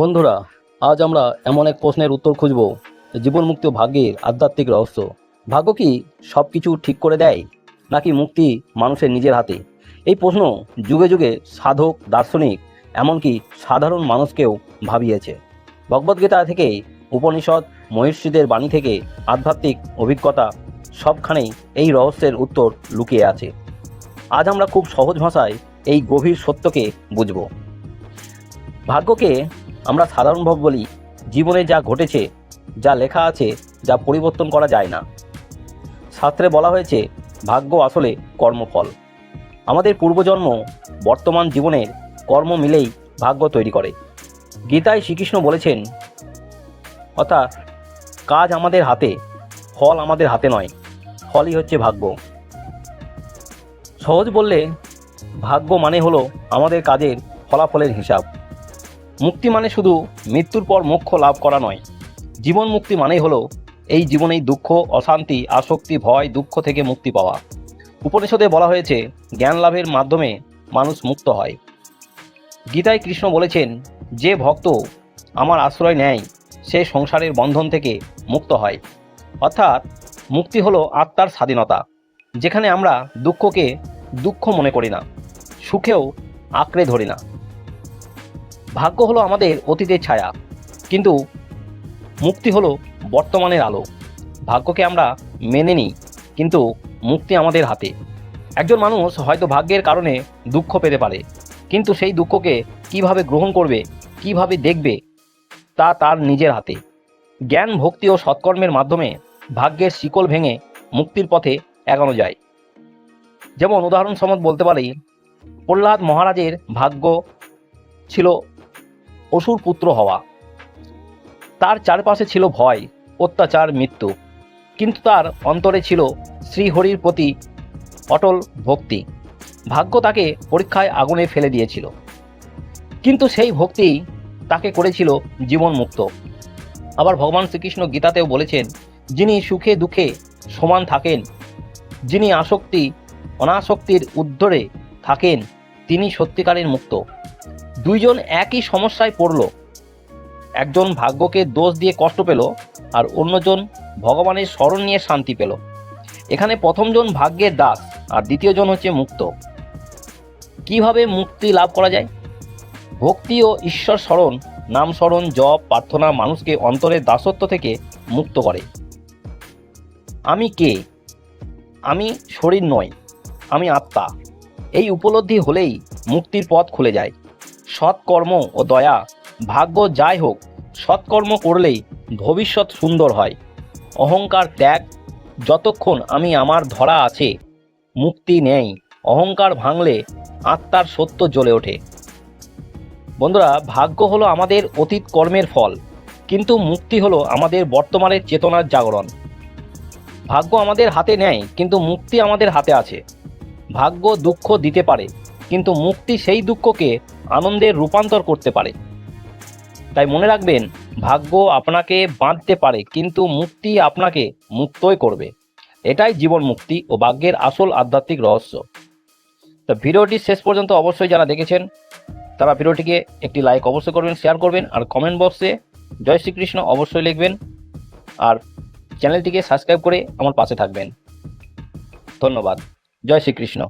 বন্ধুরা, আজ আমরা এমন এক প্রশ্নের উত্তর খুঁজব জীবন মুক্তি ভাগ্যের আধ্যাত্মিক রহস্য। ভাগ্য কি সব কিছু ঠিক করে দেয়, নাকি মুক্তি মানুষের নিজের হাতে? এই প্রশ্ন যুগে যুগে সাধক, দার্শনিক, এমনকি সাধারণ মানুষকেও ভাবিয়েছে। ভগবদ্গীতা থেকে উপনিষদ, মহর্ষিদের বাণী থেকে আধ্যাত্মিক অভিজ্ঞতা, সবখানেই এই রহস্যের উত্তর লুকিয়ে আছে। আজ আমরা খুব সহজ ভাষায় এই গভীর সত্যকে বুঝব। ভাগ্যকে আমরা সাধারণভাবে বলি জীবনে যা ঘটেছে, যা লেখা আছে, যা পরিবর্তন করা যায় না। শাস্ত্রে বলা হয়েছে, ভাগ্য আসলে কর্মফল। আমাদের পূর্বজন্ম বর্তমান জীবনের কর্ম মিলেই ভাগ্য তৈরি করে। গীতায় শ্রীকৃষ্ণ বলেছেন, অর্থাৎ কাজ আমাদের হাতে, ফল আমাদের হাতে নয়, ফলই হচ্ছে ভাগ্য। সহজ বললে, ভাগ্য মানে হলো আমাদের কাজের ফলাফলের হিসাব। মুক্তি মানে শুধু মৃত্যুর পর মোক্ষ লাভ করা নয়। জীবন মুক্তি মানেই হলো এই জীবনেই দুঃখ, অশান্তি, আসক্তি, ভয়, দুঃখ থেকে মুক্তি পাওয়া। উপনিষদে বলা হয়েছে, জ্ঞান লাভের মাধ্যমে মানুষ মুক্ত হয়। গীতায় কৃষ্ণ বলেছেন, যে ভক্ত আমার আশ্রয় নেয়, সে সংসারের বন্ধন থেকে মুক্ত হয়। অর্থাৎ মুক্তি হলো আত্মার স্বাধীনতা, যেখানে আমরা দুঃখকে দুঃখ মনে করি না, সুখেও আঁকড়ে ধরি না। ভাগ্য হলো আমাদের অতীতের ছায়া, কিন্তু মুক্তি হলো বর্তমানের আলো। ভাগ্যকে আমরা মেনে নিই, কিন্তু মুক্তি আমাদের হাতে। একজন মানুষ হয়তো ভাগ্যের কারণে দুঃখ পেতে পারে, কিন্তু সেই দুঃখকে কীভাবে গ্রহণ করবে, কীভাবে দেখবে, তা তার নিজের হাতে। জ্ঞান, ভক্তি ও সৎকর্মের মাধ্যমে ভাগ্যের শিকল ভেঙে মুক্তির পথে এগানো যায়। যেমন উদাহরণসমত বলতে পারি, প্রহ্লাদ মহারাজের ভাগ্য ছিল অসুর পুত্র হওয়া। তার চারপাশে ছিল ভয়, অত্যাচার, মৃত্যু। কিন্তু তার অন্তরে ছিল শ্রীহরির প্রতি অটল ভক্তি। ভাগ্য তাকে পরীক্ষায় আগুনে ফেলে দিয়েছিল। কিন্তু সেই ভক্তি তাকে করেছিল জীবন মুক্ত আবার ভগবান শ্রীকৃষ্ণ গীতাতেও বলেছেন, যিনি সুখে দুঃখে সমান থাকেন, যিনি আসক্তি, অনাসক্তির উদ্ধরে থাকেন, তিনি সত্যিকারের মুক্ত। দুইজন একই সমস্যায় পড়ল। একজন ভাগ্যকে দোষ দিয়ে কষ্ট পেল আর অন্যজন ভগবানের স্মরণ নিয়ে শান্তি পেল। এখানে প্রথমজন ভাগ্যের দাস আর দ্বিতীয়জন হচ্ছে মুক্ত। কীভাবে মুক্তি লাভ করা যায়? ভক্তি ও ঈশ্বর স্মরণ, নাম স্মরণ, জপ, প্রার্থনা মানুষকে অন্তরের দাসত্ব থেকে মুক্ত করে। আমি কে? আমি শরীর নয়, আমি আত্মা। এই উপলব্ধি হলেই মুক্তির পথ খুলে যায়। সৎকর্ম ও দয়া, ভাগ্য যাই হোক, সৎকর্ম করলেই ভবিষ্যৎ সুন্দর হয়। অহংকার ত্যাগ, যতক্ষণ আমি আমার ধরা আছে, মুক্তি নেই। অহংকার ভাঙলে আত্মার সত্য জ্বলে ওঠে। বন্ধুরা, ভাগ্য হলো আমাদের অতীত কর্মের ফল, কিন্তু মুক্তি হলো আমাদের বর্তমানের চেতনার জাগরণ। ভাগ্য আমাদের হাতে নেয়, কিন্তু মুক্তি আমাদের হাতে আছে। ভাগ্য দুঃখ দিতে পারে কিন্তু মুক্তি সেই দুঃখকে আনন্দের রূপান্তর করতে পারে। তাই মনে রাখবেন, ভাগ্য আপনাকে বাঁধতে পারে, কিন্তু মুক্তি আপনাকে মুক্তই করবে। এটাই জীবন মুক্তি ও ভাগ্যের আসল আধ্যাত্মিক রহস্য। তো ভিডিওটি শেষ পর্যন্ত অবশ্যই যারা দেখেছেন, তারা ভিডিওটিকে একটি লাইক অবশ্যই করবেন, শেয়ার করবেন, আর কমেন্ট বক্সে জয় শ্রীকৃষ্ণ অবশ্যই লিখবেন, আর চ্যানেলটিকে সাবস্ক্রাইব করে আমার পাশে থাকবেন। ধন্যবাদ। জয় শ্রীকৃষ্ণ।